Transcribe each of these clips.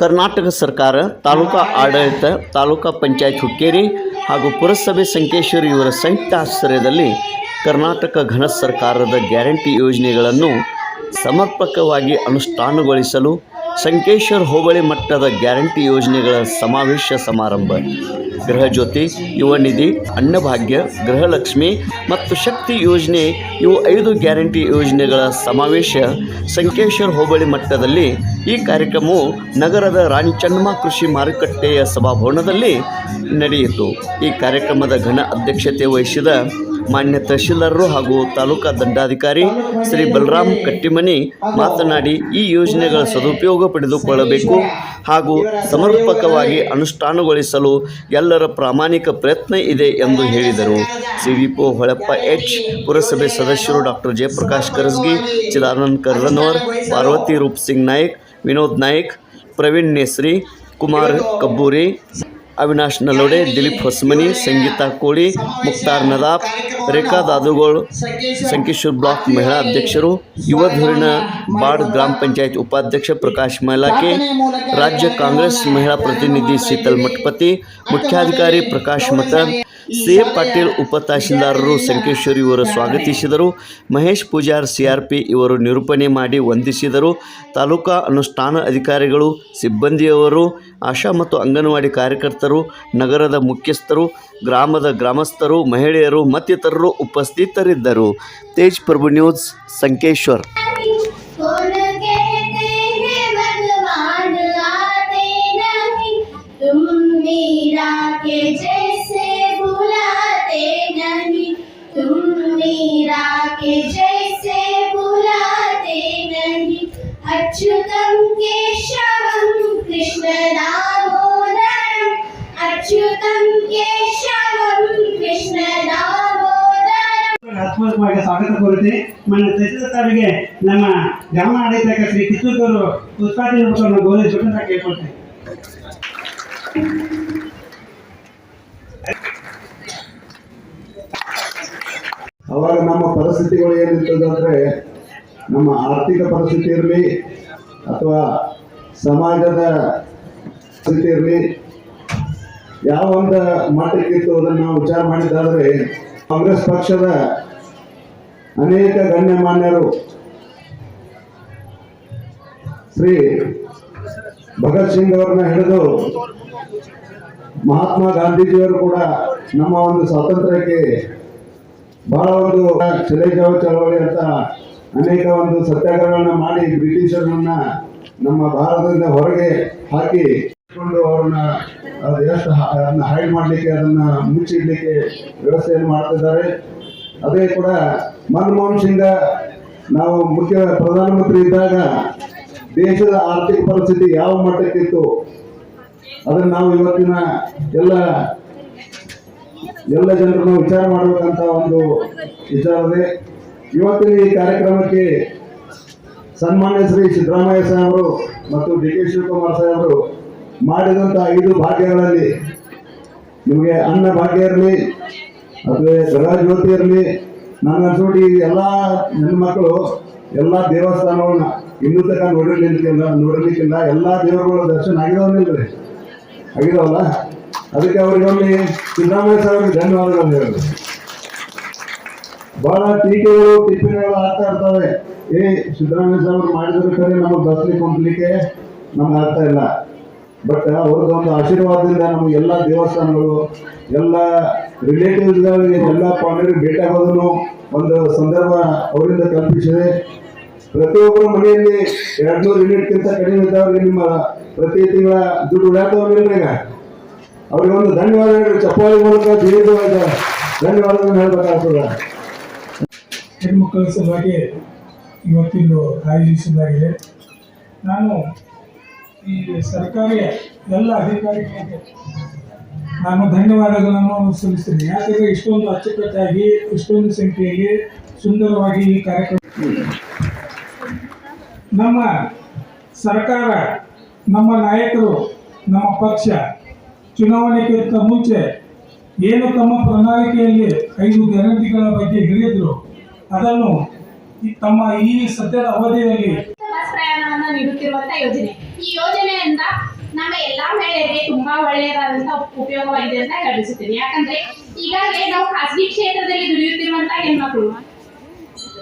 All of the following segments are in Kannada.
ಕರ್ನಾಟಕ ಸರ್ಕಾರ, ತಾಲೂಕಾ ಆಡಳಿತ, ತಾಲೂಕಾ ಪಂಚಾಯತ್ ಹುಕ್ಕೇರಿ ಹಾಗೂ ಪುರಸಭೆ ಸಂಕೇಶ್ವರಿ ಇವರ ಸಂಯುಕ್ತ ಆಶ್ರಯದಲ್ಲಿ ಕರ್ನಾಟಕ ಘನ ಸರ್ಕಾರದ ಗ್ಯಾರಂಟಿ ಯೋಜನೆಗಳನ್ನು ಸಮರ್ಪಕವಾಗಿ ಅನುಷ್ಠಾನಗೊಳಿಸಲು ಸಂಕೇಶ್ವರ್ ಹೋಬಳಿ ಮಟ್ಟದ ಗ್ಯಾರಂಟಿ ಯೋಜನೆಗಳ ಸಮಾವೇಶ ಸಮಾರಂಭ. ಗೃಹಜ್ಯೋತಿ ಯುವ ನಿಧಿ, ಅನ್ನಭಾಗ್ಯ ಗೃಹಲಕ್ಷ್ಮಿ ಮತ್ತು ಶಕ್ತಿ ಯೋಜನೆ ಇವು ಐದು ಗ್ಯಾರಂಟಿ ಯೋಜನೆಗಳ ಸಮಾವೇಶ. ಸಂಕೇಶ್ವರ್ ಹೋಬಳಿ ಮಟ್ಟದಲ್ಲಿ ಈ ಕಾರ್ಯಕ್ರಮವು ನಗರದ ರಾಣಿ ಚನ್ನಮ್ಮ ಕೃಷಿ ಮಾರುಕಟ್ಟೆಯ ಸಭಾಭವನದಲ್ಲಿ ನಡೆಯಿತು. ಈ ಕಾರ್ಯಕ್ರಮದ ಘನ ಅಧ್ಯಕ್ಷತೆ ವಹಿಸಿದ ಮಾನ್ಯ ತಹಶೀಲ್ದಾರರು ಹಾಗೂ ತಾಲೂಕಾ ದಂಡಾಧಿಕಾರಿ ಶ್ರೀ ಬಲರಾಮ್ ಕಟ್ಟಿಮನಿ ಮಾತನಾಡಿ ಈ ಯೋಜನೆಗಳ ಸದುಪಯೋಗ ಪಡೆದುಕೊಳ್ಳಬೇಕು ಹಾಗೂ ಸಮರ್ಪಕವಾಗಿ ಅನುಷ್ಠಾನಗೊಳಿಸಲು ಎಲ್ಲರ ಪ್ರಾಮಾಣಿಕ ಪ್ರಯತ್ನ ಇದೆ ಎಂದು ಹೇಳಿದರು. ಸಿ ವಿ ಪೊ ಹೊಳಪ್ಪ ಎಚ್, ಪುರಸಭೆ ಸದಸ್ಯರು ಡಾಕ್ಟರ್ ಜಯಪ್ರಕಾಶ್ ಕರಸ್ಗಿ, ಚಿದಾನಂದ್ ಕರ್ದನವರ್ ಪಾರ್ವತಿ ರೂಪ್ ಸಿಂಗ್ ನಾಯ್ಕ್, ವಿನೋದ್ ನಾಯ್ಕ್, ಪ್ರವೀಣ್ ನೇಸ್ರಿ, ಕುಮಾರ್ ಕಬ್ಬೂರಿ ಅವಿನಾಶ್ ನಲೋಡೆ ದಿಲೀಪ್ ಹೊಸಮನಿ, ಸಂಗೀತಾ ಕೋಳಿ, ಮುಕ್ತಾರ್ ನದಾಫ್ ರೇಖಾ ದಾದುಗೋಳ್, ಸಂಕೇಶ್ವರ್ ಬ್ಲಾಕ್ ಮಹಿಳಾ ಅಧ್ಯಕ್ಷರು, ಯುವ ಧೋರಣ ಬಾಡ್ ಗ್ರಾಮ ಪಂಚಾಯತ್ ಉಪಾಧ್ಯಕ್ಷ ಪ್ರಕಾಶ್ ಮೈಲಾಕೆ, ರಾಜ್ಯ ಕಾಂಗ್ರೆಸ್ ಮಹಿಳಾ ಪ್ರತಿನಿಧಿ ಶೀತಲ್ ಮಠಪತಿ, ಮುಖ್ಯಾಧಿಕಾರಿ ಪ್ರಕಾಶ್ ಮತ ಸಿ ಎ ಪಾಟೀಲ್ ಉಪ ತಹಶೀಲ್ದಾರರು ಸಂಕೇಶ್ವರಿ ಇವರು ಸ್ವಾಗತಿಸಿದರು, ಮಹೇಶ್ ಪೂಜಾರ್ ಸಿಆರ್ಪಿ ಇವರು ನಿರೂಪಣೆ ಮಾಡಿ ವಂದಿಸಿದರು, ತಾಲೂಕಾ ಅನುಷ್ಠಾನ ಅಧಿಕಾರಿಗಳು, ಸಿಬ್ಬಂದಿಯವರು, ಆಶಾ ಮತ್ತು ಅಂಗನವಾಡಿ ಕಾರ್ಯಕರ್ತರು ನಗರದ ಮುಖ್ಯಸ್ಥರು ಗ್ರಾಮದ ಗ್ರಾಮಸ್ಥರು ಮಹಿಳೆಯರು ಮತ್ತಿತರರು ಉಪಸ್ಥಿತರಿದ್ದರು ತೇಜ್ ಪ್ರಭು ನ್ಯೂಸ್ ಸಂಕೇಶ್ವರ್ कौन कहते हैं ಆತ್ಮೀಯವಾಗಿ ಸ್ವಾಗತ ಕೋರುತ್ತೆ ಮನ್ನ ತಾವಿಗೆ ನಮ್ಮ ಗ್ರಾಮ ಆಡಳಿತ ಶ್ರೀ ಕಿತ್ತೂರು ಉತ್ಪಾದನೆ ರೂಪವನ್ನು ಗೌರವ ಜೋಟನ್ನ ಅವಾಗ ನಮ್ಮ ಪರಿಸ್ಥಿತಿಗಳು ಏನಿರ್ತದಂದ್ರೆ ನಮ್ಮ ಆರ್ಥಿಕ ಪರಿಸ್ಥಿತಿ ಇರಲಿ ಅಥವಾ ಸಮಾಜದ ಸ್ಥಿತಿ ಇರಲಿ ಯಾವ ಒಂದು ಮಟ್ಟಕ್ಕಿತ್ತು ಅದನ್ನು ನಾವು ವಿಚಾರ ಮಾಡಿದ್ದಾದರೆ ಕಾಂಗ್ರೆಸ್ ಪಕ್ಷದ ಅನೇಕ ಗಣ್ಯಮಾನ್ಯರು ಶ್ರೀ ಭಗತ್ ಸಿಂಗ್ ಅವರನ್ನ ಹಿಡಿದು ಮಹಾತ್ಮ ಗಾಂಧೀಜಿಯವರು ಕೂಡ ನಮ್ಮ ಒಂದು ಸ್ವಾತಂತ್ರ್ಯಕ್ಕೆ ಬಹಳ ಒಂದು ಚಲೇಜಾವ ಚಳವಳಿ ಅಂತ ಅನೇಕ ಒಂದು ಸತ್ಯಾಗ್ರಹಗಳನ್ನ ಮಾಡಿ ಬ್ರಿಟಿಷರನ್ನ ನಮ್ಮ ಭಾರತದಿಂದ ಹೊರಗೆ ಹಾಕಿ ಅವ್ರನ್ನ ಅದು ಎಷ್ಟು ಅದನ್ನು ಹೈಡ್ ಮಾಡಲಿಕ್ಕೆ, ಅದನ್ನು ಮುಚ್ಚಿಡ್ಲಿಕ್ಕೆ ವ್ಯವಸ್ಥೆಯನ್ನು ಮಾಡ್ತಿದ್ದಾರೆ ಅದೇ ಕೂಡ ಮನಮೋಹನ್ ಸಿಂಗ ನಾವು ಮುಖ್ಯ ಪ್ರಧಾನಮಂತ್ರಿ ಇದ್ದಾಗ ದೇಶದ ಆರ್ಥಿಕ ಪರಿಸ್ಥಿತಿ ಯಾವ ಮಟ್ಟಕ್ಕಿತ್ತು ಅದನ್ನು ನಾವು ಇವತ್ತಿನ ಎಲ್ಲ ಎಲ್ಲ ಜನರನ್ನು ವಿಚಾರ ಮಾಡಬೇಕಂತ ಒಂದು ವಿಚಾರವಿದೆ ಇವತ್ತಿನ ಈ ಕಾರ್ಯಕ್ರಮಕ್ಕೆ ಸನ್ಮಾನ್ಯ ಶ್ರೀ ಸಿದ್ದರಾಮಯ್ಯ ಸಾಹೇಬರು ಮತ್ತು ಡಿ ಕೆ ಶಿವಕುಮಾರ್ ಸಾಹೇಬರು ಮಾಡಿದಂಥ ಐದು ಭಾಗ್ಯಗಳಲ್ಲಿ ನಿಮಗೆ ಅನ್ನ ಭಾಗ್ಯ ಇರಲಿ ಅಥವಾ ಗೃಹ ಜ್ಯೋತಿ ಇರಲಿ ನನ್ನ ಸೂಟಿ ಎಲ್ಲ ಹೆಣ್ಮಕ್ಳು ಎಲ್ಲ ದೇವಸ್ಥಾನಗಳನ್ನ ಇನ್ನೂ ತನಕ ನೋಡಿರ್ಲಿಕ್ಕಿಲ್ಲ ನೋಡಿರ್ಲಿಕ್ಕಿಲ್ಲ. ಎಲ್ಲ ದೇವರುಗಳ ದರ್ಶನ ಆಗಿದಾವನಿಲ್ರಿ ಆಗಿದಾವಲ್ಲ? ಅದಕ್ಕೆ ಅವರಿಗೊಮ್ಮೆ ಸಿದ್ದರಾಮಯ್ಯ ಸಾಹೇಬ್ರಿಗೆ ಧನ್ಯವಾದಗಳು ಹೇಳಿದ್ರು ಬಹಳ ಟೀಕೆಗಳು, ಟಿಪ್ಪಣಿಗಳು ಆಗ್ತಾ ಇರ್ತವೆ. ಏ, ಸಿದ್ದರಾಮಯ್ಯ ಸಾಹೇಬ್ರು ಮಾಡಿದ್ರು ಕರೆ, ನಮಗೆ ಬಸ್ಲಿಕ್ಕೆ ಹೊಂದಲಿಕ್ಕೆ ನಮ್ಗೆ ಆಗ್ತಾ ಇಲ್ಲ. ಬಟ್ ಅವ್ರದ್ದು ಒಂದು ಆಶೀರ್ವಾದದಿಂದ ನಮ್ಗೆ ಎಲ್ಲ ದೇವಸ್ಥಾನಗಳು, ಎಲ್ಲ ರಿಲೇಟಿವ್ಸ್ಗಳಿಗೆ ಎಲ್ಲ ಪಾಂಡರಿಗೆ ಭೇಟಿ ಆಗೋದನ್ನು ಒಂದು ಸಂದರ್ಭ ಅವರಿಂದ ಕಲ್ಪಿಸಿದೆ. ಪ್ರತಿಯೊಬ್ಬರ ಮನೆಯಲ್ಲಿ ಎರಡು ನೂರು ಯೂನಿಟ್ಗಿಂತ ಕಡಿಮೆ ಇದ್ದವ್ರಿಗೆ ನಿಮ್ಮ ಪ್ರತಿ ತಿಂಗಳ ದುಡ್ಡು ಉಳಿಯಾತವಲ್ಲ ಈಗ? ಅವ್ರಿಗೆ ಒಂದು ಧನ್ಯವಾದ ಹೇಳಿ, ಚಪ್ಪಾಳಿ ಮೂಲಕ ದೀರ್ಘವಾದ ಧನ್ಯವಾದಗಳನ್ನು ಹೇಳ್ಬೇಕಾಗ್ತದೆ. ಹೆಣ್ಮಕ್ಕಳ ಸಲುವಾಗಿ ಇವತ್ತಿಂದು ಆಯೋಜಿಸಲಾಗಿದೆ. ನಾನು ಈ ಸರ್ಕಾರಿ ಎಲ್ಲ ಅಧಿಕಾರಿಗಳಿಗೆ ನಾನು ಧನ್ಯವಾದಗಳನ್ನು ಸಲ್ಲಿಸ್ತೇನೆ. ಯಾಕಂದರೆ ಇಷ್ಟೊಂದು ಅಚ್ಚುಕಟ್ಟಾಗಿ, ಇಷ್ಟೊಂದು ಸಂಖ್ಯೆಯಲ್ಲಿ ಸುಂದರವಾಗಿ ಈ ಕಾರ್ಯಕ್ರಮ ನಮ್ಮ ಸರ್ಕಾರ, ನಮ್ಮ ನಾಯಕರು, ನಮ್ಮ ಪಕ್ಷ ಚುನಾವಣೆಗಿಂತ ಮುಂಚೆ ಏನು ತಮ್ಮ ಪ್ರಣಾಳಿಕೆಯಲ್ಲಿ ಐದು ಗ್ಯಾರಂಟಿಗಳ ಬಗ್ಗೆ ಹೇಳಿದ್ರು, ಅದನ್ನು ತಮ್ಮ ಈ ಸದ್ಯದ ಅವಧಿಯಲ್ಲಿ ಪ್ರಯಾಣವನ್ನು ನೀಡುತ್ತಿರುವಂತಹ ನೀಡುತ್ತಿರುವಂತ ಯೋಜನೆ. ಈ ಯೋಜನೆಯಿಂದ ನಮ್ಮ ಎಲ್ಲಾ ಮಹಿಳೆಯರಿಗೆ ತುಂಬಾ ಒಳ್ಳೆಯದಾದಂತ ಉಪಯೋಗವಾಗಿದೆ ಅಂತ ಹೇಳಿಸುತ್ತೇನೆ ಯಾಕಂದ್ರೆ ಈಗಾಗಲೇ ನಾವು ಖಾಸಗಿ ಕ್ಷೇತ್ರದಲ್ಲಿ ದುಡಿಯುತ್ತಿರುವಂತಹ ಹೆಣ್ಮಕ್ಳು,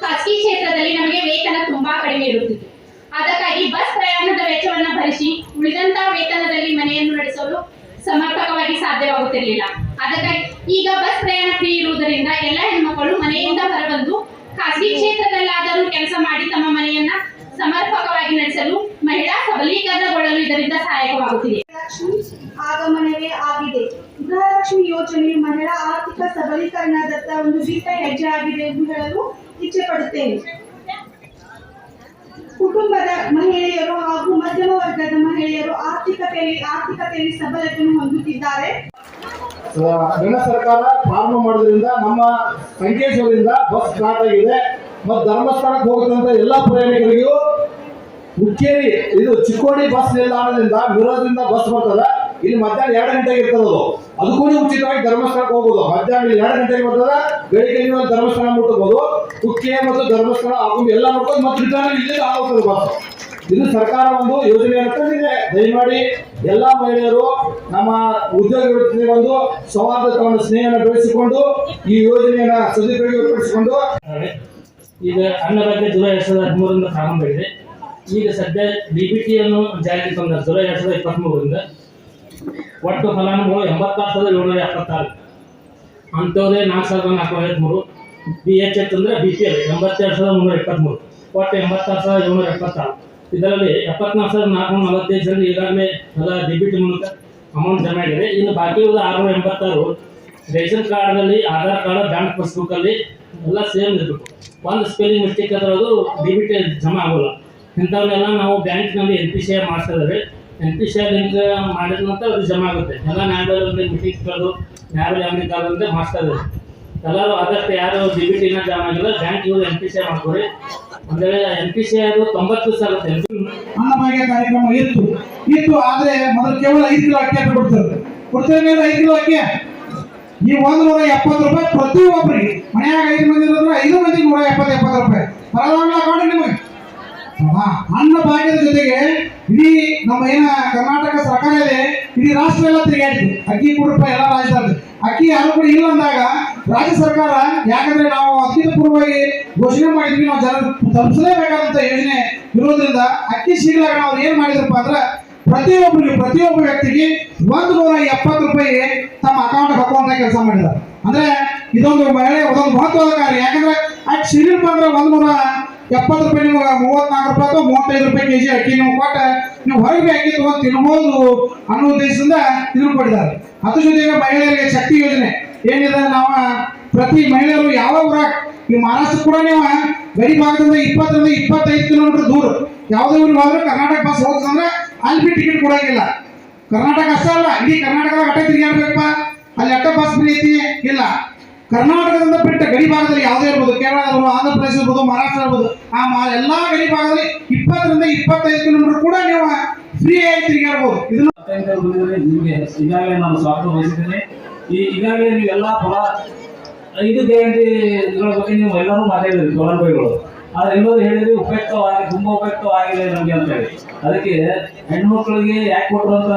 ಖಾಸಗಿ ಕ್ಷೇತ್ರದಲ್ಲಿ ನಮಗೆ ವೇತನ ತುಂಬಾ ಕಡಿಮೆ ಇರುತ್ತಿತ್ತು. ಅದಕ್ಕಾಗಿ ಬಸ್ ಪ್ರಯಾಣದ ವೆಚ್ಚವನ್ನು ಭರಿಸಿ ಉಳಿದಂತ ವೇತನದಲ್ಲಿ ಮನೆಯನ್ನು ನಡೆಸಲು ಸಮರ್ಪಕವಾಗಿ ಸಾಧ್ಯವಾಗುತ್ತಿರಲಿಲ್ಲ. ಅದಕ್ಕಾಗಿ ಈಗ ಬಸ್ ಪ್ರಯಾಣ ಫ್ರೀ ಇರುವುದರಿಂದ ಎಲ್ಲ ಹೆಣ್ಮಕ್ಕಳು ಮನೆಯಿಂದ ಹೊರಬಂದು ಖಾಸಗಿ ಕ್ಷೇತ್ರದಲ್ಲಾದರೂ ಕೆಲಸ ಮಾಡಿ ತಮ್ಮ ಮನೆಯನ್ನ ಸಮರ್ಪಕವಾಗಿ ನಡೆಸಲು ಮಹಿಳಾ ಸಬಲೀಕರಣಗೊಳ್ಳಲು ಇದರಿಂದ ಸಹಾಯಕವಾಗುತ್ತಿದೆ. ಲಕ್ಷ್ಮಿ ಆಗಮನವೇ ಆಗಿದೆ. ಗೃಹಲಕ್ಷ್ಮಿ ಯೋಜನೆ ಮಹಿಳಾ ಆರ್ಥಿಕ ಸಬಲೀಕರಣದತ್ತ ಒಂದು ದಿಟ್ಟ ಹೆಜ್ಜೆ ಆಗಿದೆ ಎಂದು ಹೇಳಲು ಇಚ್ಛೆ ಪಡುತ್ತೇನೆ ಕುಟುಂಬದ ಮಹಿಳೆಯರು ಹಾಗೂ ಮಧ್ಯಮ ವರ್ಗದ ಮಹಿಳೆಯರು ಆರ್ಥಿಕತೆಯಲ್ಲಿ ಆರ್ಥಿಕತೆಯಲ್ಲಿ ಸಬಲತೆಯನ್ನು ಹೊಂದುತ್ತಿದ್ದಾರೆ. ಕೇಂದ್ರ ಸರ್ಕಾರ ಪ್ರಾರಂಭ ಮಾಡೋದ್ರಿಂದ ನಮ್ಮ ಸಂಕೇಶ್ವರದಿಂದ ಬಸ್ ಸ್ಟಾರ್ಟ್ ಆಗಿದೆ. ಮತ್ತು ಧರ್ಮಸ್ಥಳಕ್ಕೆ ಹೋಗುತ್ತಂತ ಎಲ್ಲ ಪ್ರಯಾಣಿಕರಿಗೂ ಹುಕ್ಕೇರಿ ಇದು ಚಿಕ್ಕೋಡಿ ಬಸ್ ನಿಲ್ದಾಣದಿಂದ ಮಿರೋದಿಂದ ಬಸ್ ಬರ್ತದೆ. ಇಲ್ಲಿ ಮಧ್ಯಾಹ್ನ ಎರಡು ಗಂಟೆಗೆ ಇರ್ತದೆ ಅದಕ್ಕೂ ಉಚಿತವಾಗಿ ಧರ್ಮಸ್ಥಳಕ್ಕೆ ಹೋಗ್ಬೋದು. ಮಧ್ಯಾಹ್ನ ಎರಡು ಗಂಟೆಗೆ ಬರ್ತದೆ, ಬೆಳಿಗ್ಗೆ ನೀವು ಧರ್ಮಸ್ಥಳ ಮುಟ್ಟಬಹುದು ಕುಕ್ಕೆ ಮತ್ತು ಧರ್ಮಸ್ಥಳ ಆಗುಂಬೆ ಎಲ್ಲ ನೋಡ್ಕೊಂಡು ಮತ್ತೆ ರಿಟರ್ನ್ ಇಲ್ಲಿ ಆಗುತ್ತದೆ ಬಸ್. ಇದು ಸರ್ಕಾರ ಒಂದು ಯೋಜನೆ ಅಂತ ಇದೆ. ದಯಮಾಡಿ ಎಲ್ಲ ಮಹಿಳೆಯರು, ನಮ್ಮ ಉದ್ಯೋಗ ಒಂದು ಸೌಹಾರ್ದತವನ್ನು ಸ್ನೇಹನ ಬೆಳೆಸಿಕೊಂಡು ಈ ಯೋಜನೆಯನ್ನ ಸದುಪಯೋಗಪಡಿಸಿಕೊಂಡು. ಈಗ ಅನ್ನಭಾಗ್ಯ ಜುಲೈ ಎರಡ್ ಸಾವಿರದ ಹದಿಮೂರರಿಂದ ಪ್ರಾರಂಭ ಈಗ ಸದ್ಯ ಡಿ ಬಿ ಟಿಯನ್ನು ಜಾರಿಗೆ ತಂದ ಜುಲೈ ಎರಡ್ ಸಾವಿರದ ಇಪ್ಪತ್ತ್ಮೂರರಿಂದ ಒಟ್ಟು ಫಲಾನುಭವಿಗಳು ಎಂಬತ್ತಾರು ಸಾವಿರದ ಏಳ್ನೂರ ಎಪ್ಪತ್ತಾರು. ಅಂಥವ್ರೆ ನಾಲ್ಕು ಸಾವಿರದ ನಾಲ್ಕುನೂರ ಐವತ್ಮೂರು. ಬಿ ಎಚ್ ಎಚ್ ಅಂದ್ರೆ ಬಿ ಪಿ ಎಲ್ ಎಂಬತ್ತೆರಡು ಸಾವಿರದ ಮುನ್ನೂರ ಇಪ್ಪತ್ತ್ಮೂರು ಒಟ್ಟು ಎಂಬತ್ತಾರು ಸಾವಿರದ ಏಳ್ನೂರ ಎಪ್ಪತ್ತಾರು. ಇದರಲ್ಲಿ ಎಪ್ಪತ್ನಾಲ್ಕು ಸಾವಿರದ ನಾಲ್ಕುನೂರ ನಲವತ್ತೈದು ಜನ ಈಗಾಗಲೇ ಎಲ್ಲ ಡಿ ಬಿ ಟಿ ಮೂಲಕ ಅಮೌಂಟ್ ಜಮಾ ಆಗಿದೆ. ಇನ್ನು ಬಾಕಿ ಉಳಿದ ಆರುನೂರ ಎಂಬತ್ತಾರು ರೇಷನ್ ಕಾರ್ಡಲ್ಲಿ ಆಧಾರ್ ಕಾರ್ಡ್, ಬ್ಯಾಂಕ್ ಪಾಸ್ಬುಕ್ಕಲ್ಲಿ ಎಲ್ಲ ಸೇಮ್ ಇರಬೇಕು. ಒಂದು ಸ್ಪೆಲ್ಲಿಂಗ್ ಮಿಸ್ಟೇಕ್ ಆದ್ರೆ ಅದು ಡಿ ಬಿ ಟಿ ಜಮಾ ಆಗೋಲ್ಲ. ಇಂಥವನ್ನೆಲ್ಲ ನಾವು ಬ್ಯಾಂಕ್ನಲ್ಲಿ ಎನ್ ಪಿ ಸಿ ಐ ಮಾಡ್ತಾ ಇದ್ದೇವೆ N P C I link ಮಾಡಿದ ನಂತರ ಅದು ಜಮಾ ಆಗುತ್ತೆ. ಎಲ್ಲ ನ್ಯಾಯಬೆಲೆ ಮೀಟಿಂಗ್ ಕಳೆದು ನ್ಯಾಯಬೆಲೆ ಮಾಡಿಸ್ತಾ ಇದ್ದೇವೆ ಎಲ್ಲರೂ ಆದಷ್ಟು ಯಾರು ಡಿ ಬಿ ಟಿನ ಜಮಾ ಆಗಿಲ್ಲ ಬ್ಯಾಂಕ್ ಇವರು ಎನ್ ಪಿ ಸಿ ಐ ಮಾಡ್ಕೊಡಿ. ಅಂದರೆ ಎನ್ ಪಿ ಸಿ ಐ ಅದು ತೊಂಬತ್ತು ಸಾವಿರ ಅನ್ನಭಾಗ್ಯ ಕಾರ್ಯಕ್ರಮ ಇತ್ತು. ಇತ್ತು, ಆದರೆ ಮೊದಲು ಕೇವಲ ಐದು ಕಿಲೋ ಅಕ್ಕಿ ಅಂತ ಕೊಡ್ತಾರೆ ಕೊಡ್ತಾರೆ ಐದು ಕಿಲೋ ಅಕ್ಕಿ. ಈ ಒಂದು ನೂರ ಎಪ್ಪತ್ತು ರೂಪಾಯಿ ಪ್ರತಿಯೊಬ್ಬರಿಗೆ. ಮನೆಯಾಗ ಐದು ಮಂದಿ ಇರೋದ್ರೆ ಐದು ಮಂದಿ ನೂರ ಎಪ್ಪತ್ತು ಎಪ್ಪತ್ತು ರೂಪಾಯಿ. ಬರಲ್ಲ ಅಕೌಂಟ್ ನಿಮಗೆ? ಅನ್ನ ಭಾಗ್ಯದ ಜೊತೆಗೆ ಇಡೀ ನಮ್ಮ ಏನ ಕರ್ನಾಟಕ ಸರ್ಕಾರ ಇದೆ, ಇಡೀ ರಾಷ್ಟ್ರ ಎಲ್ಲ ತಿರುಗಾಡಿದೆ. ಅಕ್ಕಿ ಕೊಡ್ರಪ್ಪ ಎಲ್ಲ ರಾಜ್ಯದಲ್ಲಿ ಅಕ್ಕಿ ಕೂಡ ಇಲ್ಲ ಅಂದಾಗ ರಾಜ್ಯ ಸರ್ಕಾರ ಯಾಕಂದ್ರೆ ನಾವು ಅತ್ಯಂತ ಪೂರ್ವವಾಗಿ ಘೋಷಣೆ ಮಾಡಿದ್ವಿ, ನಾವು ಜನ ತಲುಪಿಸಲೇಬೇಕಾದಂತ ಯೋಜನೆ ಇರೋದ್ರಿಂದ ಅಕ್ಕಿ ಶೀಘ್ರ ನಾವು ಏನ್ ಮಾಡಿದ್ರಪ್ಪ ಅಂದ್ರೆ ಪ್ರತಿಯೊಬ್ಬರಿಗೆ, ಪ್ರತಿಯೊಬ್ಬ ವ್ಯಕ್ತಿಗೆ ಒಂದು ನೂರ ಎಪ್ಪತ್ತು ರೂಪಾಯಿ ತಮ್ಮ ಅಕೌಂಟ್ ಹಾಕುವಂತ ಕೆಲಸ ಮಾಡಿದ್ದಾರೆ. ಅಂದ್ರೆ ಇದೊಂದು ಮಹಿಳೆ ಒಂದೊಂದು ಮಹತ್ವದ ಕಾರ್ಯ. ಯಾಕಂದ್ರೆ ಅಕ್ಕಿ ಶೀಘ್ರ ಅಂದ್ರೆ ಒಂದು ನೂರ ಎಪ್ಪತ್ತು ರೂಪಾಯಿ ನೀವು ಮೂವತ್ನಾಲ್ಕು ರೂಪಾಯಿ ಅಥವಾ ಮೂವತ್ತೈದು ರೂಪಾಯಿ ಕೆಜಿ ಅಕ್ಕಿ ನೀವು ಕೊಟ್ಟ ನೀವು ಹೊರಗೆ ಅಕ್ಕಿ ತಗೊಂಡು ತಿನ್ಬೋದು ಅನ್ನೋ ಉದ್ದೇಶದಿಂದ ಇದನ್ನು ಕೊಟ್ಟಿದ್ದಾರೆ. ಅದ್ರ ಜೊತೆಗೆ ಮಹಿಳೆಯರಿಗೆ ಶಕ್ತಿ ಯೋಜನೆ. ಏನಿದೆ ನಾವು ಪ್ರತಿ ಮಹಿಳೆಯರು ಯಾವ ಊರ, ಈ ಮಹಾರಾಷ್ಟ್ರ ಕೂಡ ನೀವು ಗಡಿ ಭಾಗದಿಂದ ಇಪ್ಪತ್ತರಿಂದ ಇಪ್ಪತ್ತೈದು ಕಿಲೋಮೀಟರ್ ದೂರ. ಯಾವುದೇ ಊರಿಗೆ ಹೋದ್ರೆ ಕರ್ನಾಟಕ ಬಸ್ ಹೋಗ್ತಂದ್ರೆ ಅಲ್ಲಿ ಬಿ ಟಿಕೆಟ್ ಕೊಡೋಂಗಿಲ್ಲ. ಕರ್ನಾಟಕ ಅಷ್ಟೇ ಅಲ್ಲ, ಇಡೀ ಕರ್ನಾಟಕದಾಗ ಅಟ್ಟೆ ತಿರುಗಾಡ್ಬೇಕಪ್ಪ. ಅಲ್ಲಿ ಅಟ್ಟ ಬಸ್ ಐತಿ ಇಲ್ಲ. ಕರ್ನಾಟಕದಿಂದ ಬಿಟ್ಟ ಗಡಿ ಭಾಗದಲ್ಲಿ ಯಾವುದೇ ಇರ್ಬೋದು, ಕೇರಳ ಇರ್ಬೋದು, ಆಂಧ್ರ ಪ್ರದೇಶ ಇರ್ಬೋದು, ಮಹಾರಾಷ್ಟ್ರ ಇರ್ಬೋದು, ಆ ಎಲ್ಲಾ ಗಡಿ ಭಾಗದಲ್ಲಿ ಇಪ್ಪತ್ತರಿಂದ ಇಪ್ಪತ್ತೈದು ಕಿಲೋಮೀಟರ್ ಕೂಡ ನೀವು ಫ್ರೀ ಆಗಿ ತಿರುಗಾಡ್ಬೋದು. ನಿಮಗೆ ಈಗಾಗಲೇ ನಾನು ಸ್ವಾಗತ ಈ ಈಗಾಗಲೇ ನೀವು ಎಲ್ಲಾ ಫಲ ಐದು ಗ್ಯಾರಂಟಿಗಳ ಬಗ್ಗೆ ನೀವು ಎಲ್ಲರೂ ಮಾತಾಡಿದ್ರಿ ಫಲಾನುಭವಿಗಳು ಆದ್ರೆ ಎಲ್ಲರೂ ಹೇಳಿದ್ರಿ ಉಪಯುಕ್ತವಾಗಿ, ತುಂಬಾ ಉಪಯುಕ್ತವಾಗಿದೆ ನಮಗೆ ಅಂತ ಹೇಳಿ. ಅದಕ್ಕೆ ಹೆಣ್ಮಕ್ಳಿಗೆ ಯಾಕೆ ಕೊಟ್ಟರು ಅಂತ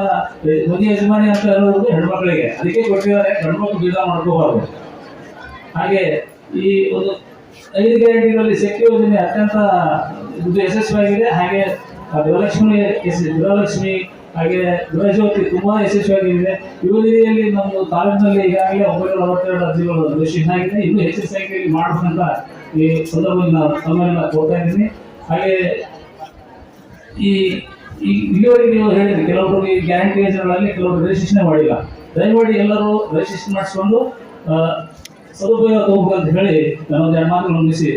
ಮನೆ ಯಜಮಾನಿ ಅಂತ ಹೇಳೋದು ಹೆಣ್ಮಕ್ಳಿಗೆ. ಅದಕ್ಕೆ ಕೊಟ್ಟಿದ್ದಾರೆ ಹೆಣ್ಮಕ್ಳು ಬೀಜ ಮಾಡ್ಕೋಬಾರ್ದು. ಹಾಗೆ ಈ ಒಂದು ಐದು ಗ್ಯಾರಂಟಿಗಳಲ್ಲಿ ಶಕ್ತಿ ಯೋಜನೆ ಅತ್ಯಂತ ಇದು ಯಶಸ್ವಿಯಾಗಿದೆ. ಹಾಗೆ ಗೃಹಲಕ್ಷ್ಮಿ ಎಸ್ ಗೃಹಲಕ್ಷ್ಮಿ, ಹಾಗೆ ಗೃಹಜ್ಯೋತಿ ತುಂಬಾ ಯಶಸ್ವಿಯಾಗಿದೆ. ಯುವನಿಧಿಯಲ್ಲಿ ನಮ್ಮ ತಾಲೂಕಿನಲ್ಲಿ ಈಗಾಗಲೇ ಒಂಬೈನೂರ ಅರವತ್ತೆರಡು ಅರ್ಜಿಗಳು ಆಗಿದೆ. ಇನ್ನೂ ಹೆಚ್ಚಿನ ಮಾಡಬೇಕಂತ ಈ ಸಂದರ್ಭದಲ್ಲಿ ತಮ್ಮೆಲ್ಲ ಕೋರ್ತಾ ಇದ್ದೀನಿ. ಹಾಗೆ, ಈ ಇಲ್ಲಿವರೆಗೆ ನೀವು ಹೇಳಿದ್ರಿ ಕೆಲವೊಬ್ಬರು ಈ ಗ್ಯಾರಂಟಿ ಯೋಜನೆಗಳಲ್ಲಿ ಕೆಲವರು ರಿಜಿಸ್ಟ್ರೇಷನ್ ಮಾಡಿಲ್ಲ. ದಯಮಾಡಿ ಎಲ್ಲರೂ ರಿಜಿಸ್ಟ್ರೇಷನ್ ಮಾಡಿಸ್ಕೊಂಡು ಸದುಪಯೋಗ ತಗೋಬೇಕು ಅಂತ ಹೇಳಿ ನಾನು ಎರಡು ಮುಗಿಸಿ